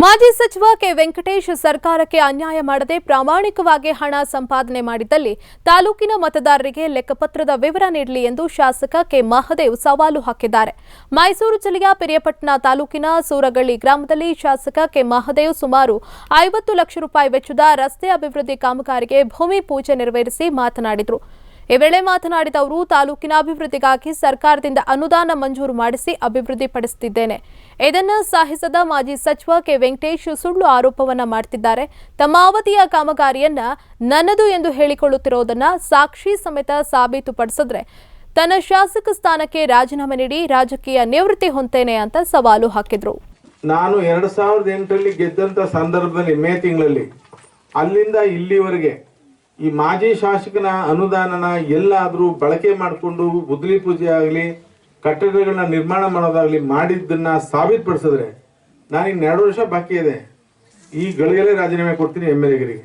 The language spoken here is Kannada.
ಮಾಜಿ ಸಚಿವ ಕೆ ವೆಂಕಟೇಶ್ ಸರ್ಕಾರಕ್ಕೆ ಅನ್ಯಾಯ ಮಾಡದೆ ಪ್ರಾಮಾಣಿಕವಾಗಿ ಹಣ ಸಂಪಾದನೆ ಮಾಡಿದ್ದಲ್ಲಿ ತಾಲೂಕಿನ ಮತದಾರರಿಗೆ ಲೆಕ್ಕಪತ್ರದ ವಿವರ ನೀಡಲಿ ಎಂದು ಶಾಸಕ ಕೆ ಮಹದೇವ್ ಸವಾಲು ಹಾಕಿದ್ದಾರೆ. ಮೈಸೂರು ಜಿಲ್ಲೆಯ ಪಿರಿಯಪಟ್ಟಣ ತಾಲೂಕಿನ ಸೂರಗಳ್ಳಿ ಗ್ರಾಮದಲ್ಲಿ ಶಾಸಕ ಕೆ ಮಹದೇವ್ ಸುಮಾರು ಐವತ್ತು ಲಕ್ಷ ರೂಪಾಯಿ ವೆಚ್ಚದ ರಸ್ತೆ ಅಭಿವೃದ್ಧಿ ಕಾಮಗಾರಿಗೆ ಭೂಮಿ ಪೂಜೆ ನೆರವೇರಿಸಿ ಮಾತನಾಡಿದರು. ಈ ವೇಳೆ ಮಾತನಾಡಿದ ಅವರು, ತಾಲೂಕಿನ ಅಭಿವೃದ್ಧಿಗಾಗಿ ಸರ್ಕಾರದಿಂದ ಅನುದಾನ ಮಂಜೂರು ಮಾಡಿಸಿ ಅಭಿವೃದ್ಧಿಪಡಿಸುತ್ತಿದ್ದೇನೆ. ಇದನ್ನು ಸಾಹಿಸದ ಮಾಜಿ ಸಚಿವ ಕೆ. ವೆಂಕಟೇಶ್ ಸುಳ್ಳು ಆರೋಪವನ್ನ ಮಾಡುತ್ತಿದ್ದಾರೆ ತಮ್ಮ ಅವಧಿಯ ಕಾಮಗಾರಿಯನ್ನ ನನ್ನದು ಎಂದು ಹೇಳಿಕೊಳ್ಳುತ್ತಿರುವುದನ್ನ ಸಾಕ್ಷಿ ಸಮೇತ ಸಾಬೀತುಪಡಿಸಿದ್ರೆ ತನ್ನ ಶಾಸಕ ಸ್ಥಾನಕ್ಕೆ ರಾಜೀನಾಮೆ ನೀಡಿ ರಾಜಕೀಯ ನಿವೃತ್ತಿ ಹೊಂತೇನೆ ಅಂತ ಸವಾಲು ಹಾಕಿದ್ರು. ನಾನು ಎರಡ್ ಸಾವಿರದ ಎಂಟರಲ್ಲಿ ಗೆದ್ದಂತ ಸಂದರ್ಭದಲ್ಲಿ ಮೇ ತಿಂಗಳಲ್ಲಿ ಅಲ್ಲಿಂದ ಇಲ್ಲಿವರೆಗೆ ಈ ಮಾಜಿ ಶಾಸಕನ ಅನುದಾನನ ಎಲ್ಲಾದರೂ ಬಳಕೆ ಮಾಡಿಕೊಂಡು ಬುದ್ಲಿ ಪೂಜೆ ಆಗಲಿ, ಕಟ್ಟಡಗಳನ್ನ ನಿರ್ಮಾಣ ಮಾಡೋದಾಗಲಿ ಮಾಡಿದ್ದನ್ನ ಸಾಬೀತುಪಡಿಸಿದ್ರೆ ನಾನೀಗ ಎರಡು ವರ್ಷ ಬಾಕಿ ಇದೆ. ಈ ಗಳಿಗೆಲೆ ರಾಜೀನಾಮೆ ಕೊಡ್ತೀನಿ ಎಂ ಎಲ್ ಎಗರಿಗೆ